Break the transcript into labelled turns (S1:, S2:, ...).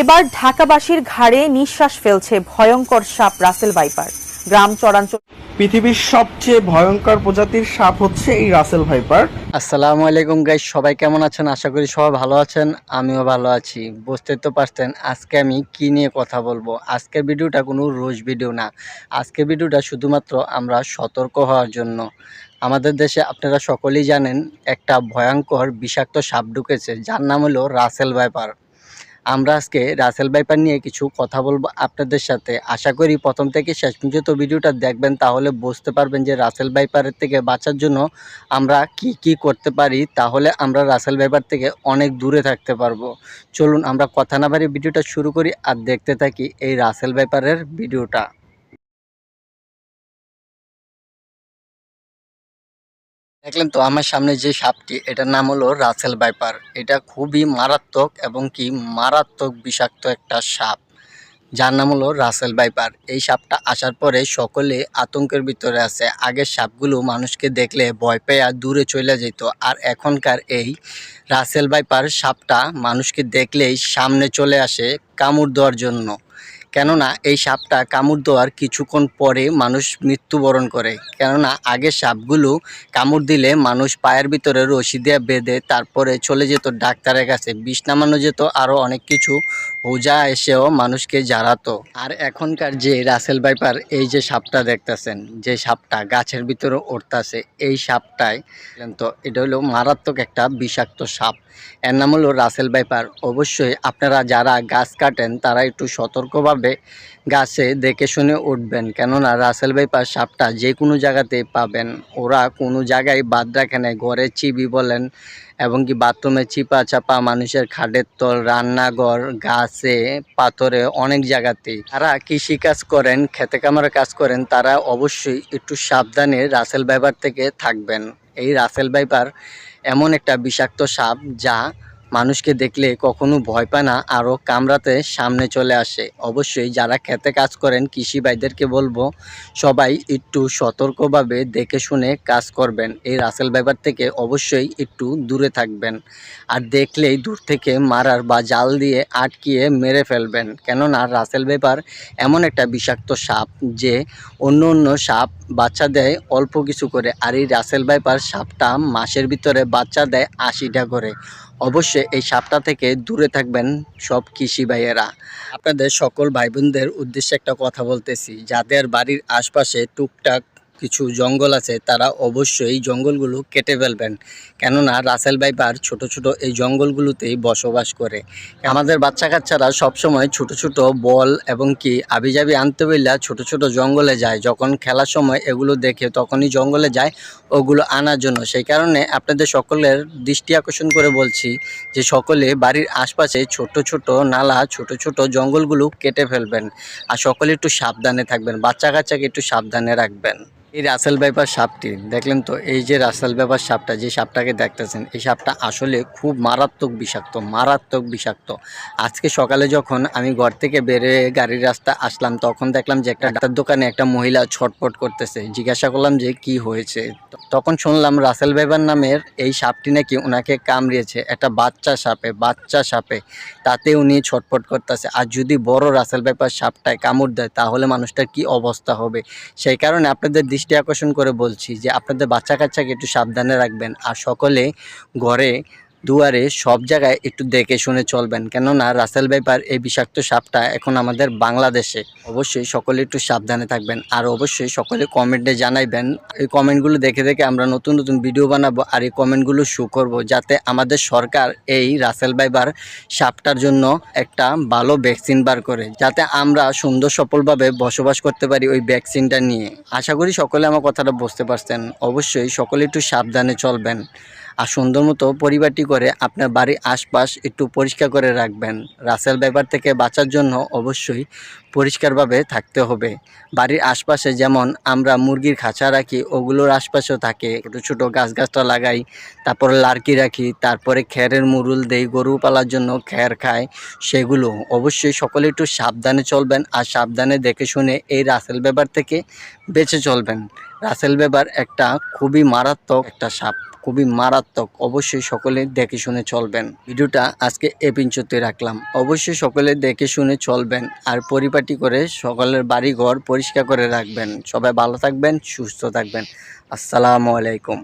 S1: এবার ঢাকাবাসীর ঘাড়ে নিঃশ্বাস ফেলছে ভয়ঙ্কর সাপ রাসেল ভাইপার। গ্রাম চরাঞ্চল
S2: পৃথিবীর সবচেয়ে ভয়ঙ্কর প্রজাতির সাপ হচ্ছে এই রাসেল ভাইপার।
S3: আসসালামু আলাইকুম গাইস সবাই কেমন আছেন? আশা করি সবাই ভালো আছেন আমিও ভালো আছি। বুঝতে তো পারছেন আজকে আমি কি নিয়ে কথা বলব? আজকের ভিডিওটা কোনো রোজ ভিডিও না। আজকের ভিডিওটা শুধুমাত্র আমরা সতর্ক হওয়ার জন্য। আমাদের দেশে আপনারা সকলেই জানেন একটা ভয়ঙ্কর বিষাক্ত সাপ ঢুকেছে যার নাম হলো রাসেল ভাইপার। আমরা আজকে রাসেল ভাইপার নিয়ে কিছু কথা বলব আপনাদের সাথে। আশা করি প্রথম থেকে শেষ পর্যন্ত ভিডিওটা দেখবেন, তাহলে বুঝতে পারবেন যে রাসেল ভাইপারের থেকে বাঁচার জন্য আমরা কি কি করতে পারি, তাহলে আমরা রাসেল ভাইপার থেকে অনেক দূরে থাকতে পারব। চলুন আমরা কথা না বাড়ি ভিডিওটা শুরু করি আর দেখতে থাকি এই রাসেল ভাইপারের ভিডিওটা। দেখলেন তো, আমার সামনে যে সাপটি, এটার নাম হলো রাসেল বাইপার এটা খুবই মারাত্মক এবং কি মারাত্মক বিষাক্ত একটা সাপ। যার নাম হলো রাসেল বাইপার এই সাপটা আসার পরে সকলে আতঙ্কের ভিতরে আছে। আগের সাপগুলো মানুষকে দেখলে ভয় পেয়ে আর দূরে চলে যেত। আর এখনকার এই রাসেল বাইপার সাপটা মানুষকে দেখলেই সামনে চলে আসে কামড় দেওয়ার জন্য। কেননা এই সাপটা কামড় দেওয়ার কিছুক্ষণ পরে মানুষ মৃত্যুবরণ করে। কেননা আগের সাপগুলো কামড় দিলে মানুষ পায়ের ভিতরে রশি দিয়ে বেঁধে তারপরে চলে যেত ডাক্তারের কাছে। বিষ নামানো যেত আরও অনেক কিছু। ওজা এসেও মানুষকে জারাতো। আর এখনকার যে রাসেল বাইপার এই যে সাপটা দেখতেছেন, যে সাপটা গাছের ভিতরে উঠতেছে, এই সাপটায় তো এটা হলো মারাত্মক একটা বিষাক্ত সাপ। এর নাম হলো রাসেল ভাইপার। অবশ্যই আপনারা যারা গাছ কাটেন, তারা একটু সতর্কভাবে গাছে দেখে শুনে উঠবেন। কেননা রাসেল ভাইপার সাপটা যে কোনো জায়গাতে পাবেন। ওরা কোনো জায়গায় বাদ রাখে না, ঘরে চিবি বলেন এবং কি বাথরুমে চিপা চাপা মানুষের খাটের তল, রান্নাঘর, গাছে, পাথরে অনেক জায়গাতেই। তারা কৃষি কাজ করেন, খেতে কামারে কাজ করেন, তারা অবশ্যই একটু সাবধানে রাসেল ভাইপার থেকে থাকবেন। এই রাসেল ভাইপার এমন একটা বিষাক্ত সাপ যা মানুষকে দেখলে কখনো ভয় পায় না, আরও কামড়াতে সামনে চলে আসে। অবশ্যই যারা খেতে কাজ করেন কৃষি ভাইদেরকে বলব, সবাই একটু সতর্কভাবে দেখে শুনে কাজ করবেন। এই রাসেল ব্যাপার থেকে অবশ্যই একটু দূরে থাকবেন আর দেখলেই দূর থেকে মারার বা জাল দিয়ে আটকিয়ে মেরে ফেলবেন। কেননা রাসেল ব্যাপার এমন একটা বিষাক্ত সাপ যে অন্য অন্য সাপ বাচ্চা দেয় অল্প কিছু করে। আর এই রাসেল ভাইপার সাপটা মাসের ভিতরে বাচ্চা দেয় আশিটা করে। অবশ্যই এই সাপটা থেকে দূরে থাকবেন সব কৃষি ভাইয়েরা। আপনাদের সকল ভাই বোনদের উদ্দেশ্যে একটা কথা বলতেছি, যাদের বাড়ির আশপাশে টুকটাক কিছু জঙ্গল আছে, তারা অবশ্যই জঙ্গলগুলো কেটে ফেলবেন। কেননা রাসেল ভাইপার ছোট ছোট এই জঙ্গলগুলোতেই বসবাস করে। আমাদের বাচ্চা কাচ্চারা সবসময় ছোট ছোট বল এবং কি আবিজাবি আনতে বললে ছোট ছোট জঙ্গলে যায়। যখন খেলার সময় এগুলো দেখে তখনই জঙ্গলে যায়, ওগুলো আনার জন্য। সেই কারণে আপনাদের সকলের দৃষ্টি আকর্ষণ করে বলছি যে সকলে বাড়ির আশপাশে ছোট ছোট নালা, ছোট ছোট জঙ্গলগুলো কেটে ফেলবেন। আর সকলে একটু সাবধানে থাকবেন। বাচ্চা কাচ্চাকে একটু সাবধানে রাখবেন। এই রাসেল ব্যাপার সাপটি, দেখলেন তো, এই যে রাসেল ব্যাপার সাপটা, যে সাপটাকে দেখতেছেন, এই সাপটা আসলে খুব মারাত্মক বিষাক্ত মারাত্মক বিষাক্ত। আজকে সকালে যখন আমি ঘর থেকে বেরিয়ে গাড়ির রাস্তা আসলাম, তখন দেখলাম যে একটা ডাক্তার দোকানে একটা মহিলা ছটপট করতেছে। জিজ্ঞাসা করলাম যে, কি হয়েছে? তখন শুনলাম রাসেল ভাইবার নামের এই সাপটি নাকি ওনাকে কামড়িয়েছে একটা বাচ্চা সাপে বাচ্চা সাপে। তাতে উনি ছটপট করতেছে। আর যদি বড় রাসেল ভাইপার সাপটায় কামড় দেয়, তাহলে মানুষটার কি অবস্থা হবে? সেই কারণে আপনাদের দৃষ্টি আকর্ষণ করে বলছি যে আপনাদের বাচ্চা কাচ্চাকে একটু সাবধানে রাখবেন। আর সকলে ঘরে দুয়ারে সব জায়গায় একটু দেখে শুনে চলবেন। কেননা রাসেল ভাইপার এই বিষাক্ত সাপটা এখন আমাদের বাংলাদেশে। অবশ্যই সকলে একটু সাবধানে থাকবেন। আর অবশ্যই সকলে কমেন্টে জানাইবেন। এই কমেন্টগুলো দেখে দেখে আমরা নতুন নতুন ভিডিও বানাবো। আর এই কমেন্টগুলো শো করব যাতে আমাদের সরকার এই রাসেল ভাইবার সাপটার জন্য একটা ভালো ভ্যাকসিন বার করে। যাতে আমরা সুন্দর সফলভাবে বসবাস করতে পারি ওই ভ্যাকসিনটা নিয়ে। আশা করি সকলে আমার কথাটা বুঝতে পারছেন। অবশ্যই সকলে একটু সাবধানে চলবেন। আর সুন্দর মতো পরিবারটি করে আপনার বাড়ির আশপাশ একটু পরিষ্কার করে রাখবেন। রাসেল ব্যাপার থেকে বাঁচার জন্য অবশ্যই পরিষ্কারভাবে থাকতে হবে। বাড়ির আশপাশে যেমন আমরা মুরগির খাঁচা রাখি, ওগুলোর আশপাশেও থাকে। ছোটো ছোটো গাছ গাছটা লাগাই, তারপরে লার্কি রাখি, তারপরে খ্যারের মুরুল দেই, গরু পালার জন্য খ্যার খায় সেগুলো অবশ্যই সকলে একটু সাবধানে চলবেন আর সাবধানে দেখে শুনে এই রাসেল ব্যাপার থেকে বেঁচে চলবেন। রাসেল বেবার একটা খুবই মারাত্মক একটা সাপ, খুবই মারাত্মক। অবশ্যই সকলে দেখে শুনে চলবেন। ভিডিওটা আজকে এ পিঞ্চতে রাখলাম। অবশ্যই সকলে দেখে শুনে চলবেন আর পরিপাটি করে সকলের বাড়ি ঘর পরিষ্কার করে রাখবেন। সবাই ভালো থাকবেন, সুস্থ থাকবেন। আসসালামু আলাইকুম।